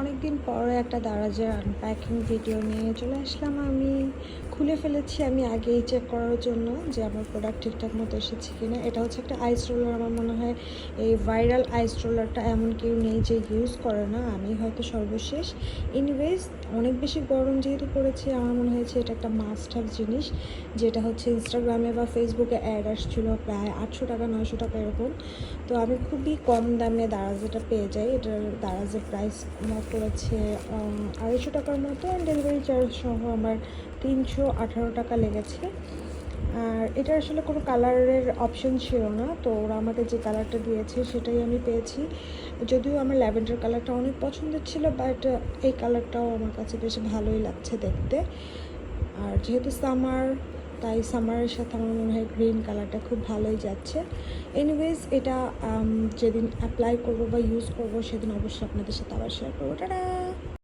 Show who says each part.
Speaker 1: অনেকদিন পরে একটা দারাজের আনপ্যাকিং ভিডিও নিয়ে চলে আসলাম। আমি খুলে ফেলেছি, আমি আগেই চেক করার জন্য যে আমার প্রোডাক্ট ঠিকঠাক মতো এসেছে কিনা। এটা হচ্ছে একটা আইস রোলার আমার মনে হয় এই ভাইরাল আইস রোলারটা এমন কেউ নেই যে ইউজ করে না। আমি হয়তো সর্বশেষ। এনিওয়েজ অনেক বেশি গরম যেহেতু পড়েছে, আমার মনে হয়েছে এটা একটা মাস্ট হ্যাভ জিনিস, যেটা হচ্ছে ইনস্টাগ্রামে বা ফেসবুকে অ্যাড আসছিল প্রায় আটশো টাকা, নয়শো টাকা এরকম। তো আমি খুবই কম দামে দারাজেটা পেয়ে যাই। এটার দারাজের প্রাইস পড়েছে আড়াইশো টাকার মতো অ্যান্ড ডেলিভারি চার্জ সহ আমার তিনশো আঠারো টাকা লেগেছে। আর এটা আসলে কোনো কালারের অপশন ছিল না, তো ওরা আমাকে যে কালারটা দিয়েছে সেটাই আমি পেয়েছি। যদিও আমার ল্যাভেন্ডার কালারটা অনেক পছন্দের ছিল বাট এই কালারটাও আমার কাছে বেশ ভালোই লাগছে দেখতে। আর যেহেতু সামার তাই সামারের সাথে আমার মনে হয় গ্রিন কালারটা খুব ভালোই যাচ্ছে। এনিওয়েজ এটা যেদিন অ্যাপ্লাই করব বা ইউজ করব, সেদিন অবশ্যই আপনাদের সাথে আবার শেয়ার করব। টাটা!